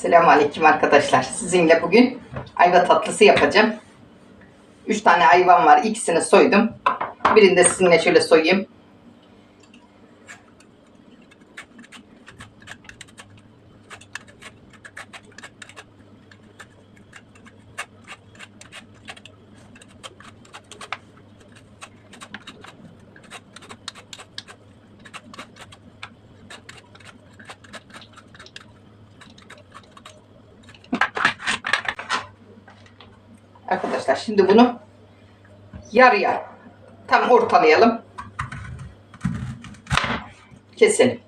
Selamünaleyküm arkadaşlar. Sizinle bugün ayva tatlısı yapacağım. 3 tane ayvam var. İkisini soydum. Birini de sizinle şöyle soyayım. Arkadaşlar şimdi bunu yarıya tam ortalayalım. Keselim.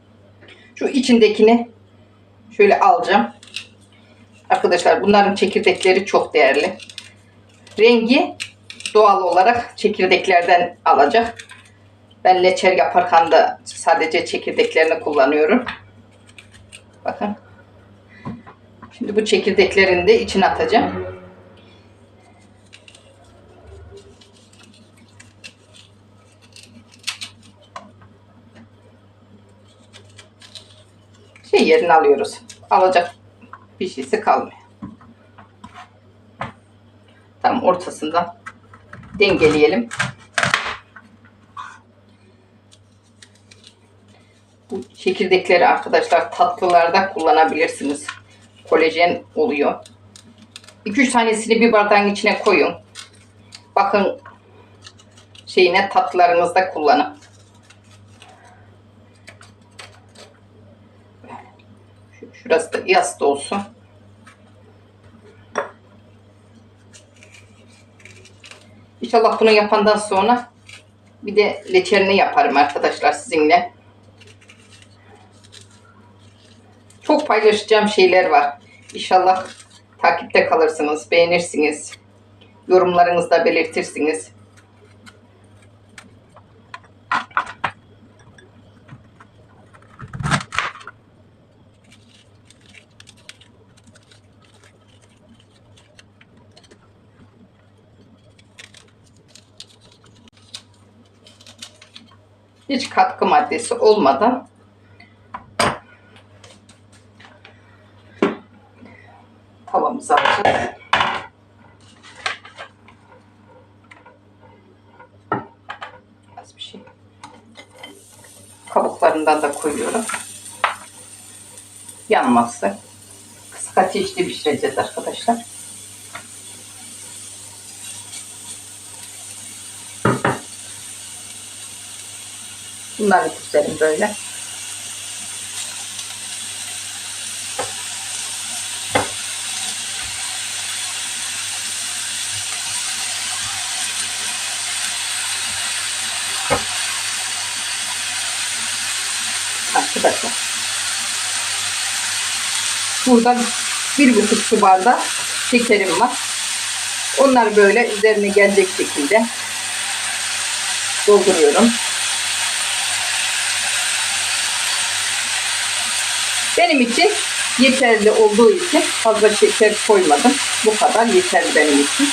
Şu içindekini şöyle alacağım. Arkadaşlar bunların çekirdekleri çok değerli. Rengi doğal olarak çekirdeklerden alacak. Ben leçer yaparken da sadece çekirdeklerini kullanıyorum. Bakın. Şimdi bu çekirdeklerini de içine atacağım. Şey yerini alıyoruz. Alacak bir şeysi kalmıyor. Tam ortasından dengeleyelim. Bu çekirdekleri arkadaşlar tatlılarda kullanabilirsiniz. Kolajen oluyor. 2-3 tanesini bir bardağın içine koyun. Bakın şeyine tatlılarınızda kullanın. Şurası da yassı olsun. İnşallah bunu yapandan sonra bir de leçerini yaparım arkadaşlar sizinle. Çok paylaşacağım şeyler var. İnşallah takipte kalırsınız, beğenirsiniz. Yorumlarınızda belirtirsiniz. Hiç katkı maddesi olmadan tavamızı alacağız. Az bir şey. Kabuklarından da koyuyorum. Yanması. Kısık ateşte pişireceğiz arkadaşlar. Bunları keselim böyle. Arkadaşlar. Burada bir buçuk su bardağı şekerim var. Onları böyle üzerine gelecek şekilde dolduruyorum. Benim için yeterli olduğu için fazla şeker koymadım. Bu kadar yeterli benim için.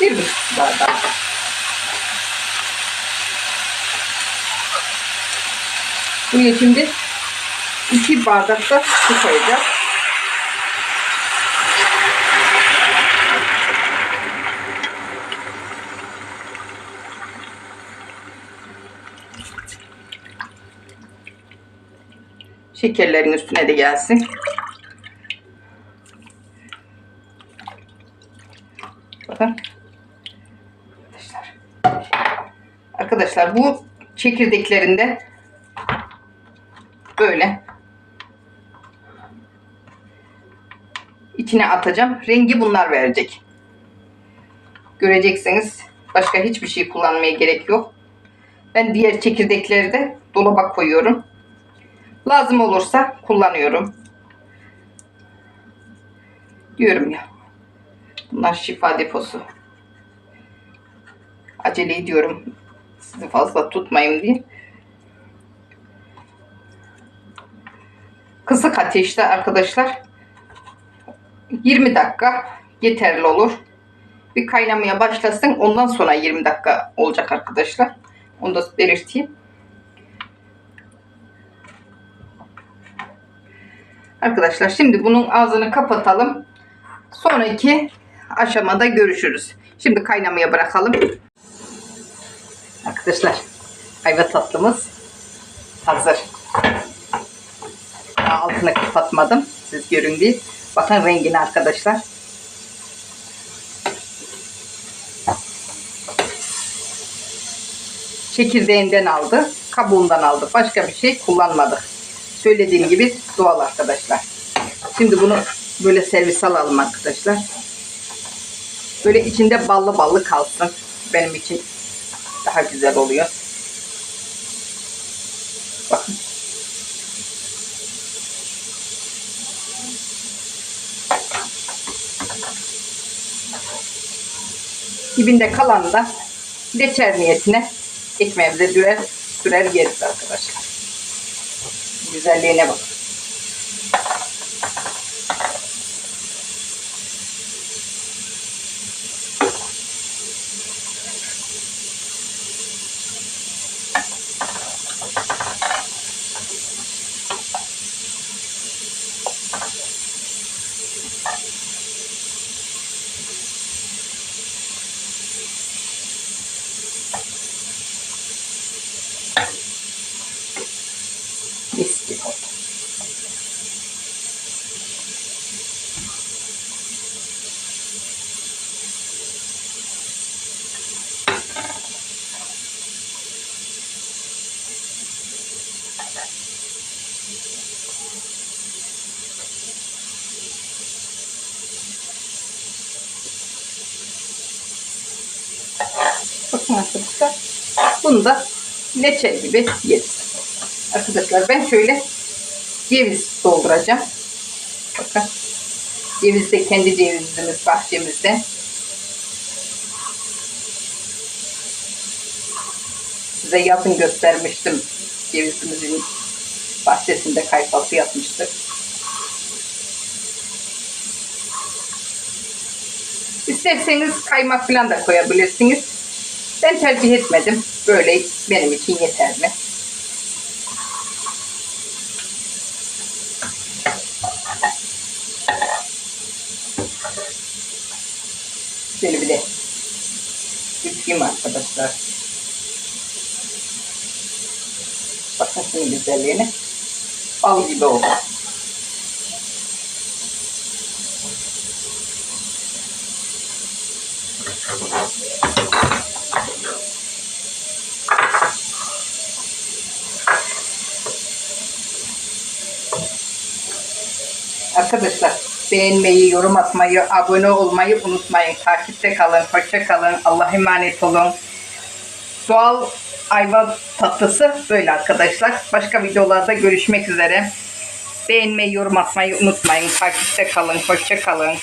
Bir buçuk bardak. Buraya şimdi iki bardak da su koyacağız. Şekerlerin üstüne de gelsin. Bakın. Arkadaşlar. Arkadaşlar bu çekirdeklerinde böyle içine atacağım. Rengi bunlar verecek. Göreceksiniz. Başka hiçbir şey kullanmaya gerek yok. Ben diğer çekirdekleri de dolaba koyuyorum. Lazım olursa kullanıyorum. Diyorum ya. Bunlar şifa deposu. Acele ediyorum. Sizi fazla tutmayayım diye. Kısık ateşte arkadaşlar 20 dakika yeterli olur. bir kaynamaya başlasın. Ondan sonra 20 dakika olacak arkadaşlar. Onu da belirteyim. Arkadaşlar şimdi bunun ağzını kapatalım. Sonraki aşamada görüşürüz. Şimdi kaynamaya bırakalım. Arkadaşlar ayva tatlımız hazır. Altını kapatmadım. Siz görün diye. Bakın rengine arkadaşlar. Çekirdeğinden aldı. Kabuğundan aldı. Başka bir şey kullanmadık. Söylediğim gibi doğal arkadaşlar. Şimdi bunu böyle servis alalım arkadaşlar. Böyle içinde ballı ballı kalsın. Benim için daha güzel oluyor. Bakın. Dibinde kalan da reçel niyetine ekmeğimize sürer, sürer yeriz arkadaşlar. Güzelliğine bak. Arkadaşlar. Bunu da leçe gibi yeriz. Arkadaşlar ben şöyle ceviz dolduracağım. Bakın. Ceviz de kendi cevizimiz bahçemizde. Size yazın göstermiştim. Cevizimizin bahçesinde kayfası yapmıştık. İsterseniz kaymak falan da koyabilirsiniz. Ben tercih etmedim. Böyle benim için yeterli. Şöyle bir de yıkayayım arkadaşlar. Bakın şunun güzelliğine. Bal gibi oldu. Arkadaşlar beğenmeyi, yorum atmayı, abone olmayı unutmayın. Takipte kalın, hoşça kalın. Allah'a emanet olun. Doğal ayva tatlısı böyle arkadaşlar. Başka videolarda görüşmek üzere. Beğenmeyi, yorum atmayı unutmayın. Takipte kalın, hoşça kalın.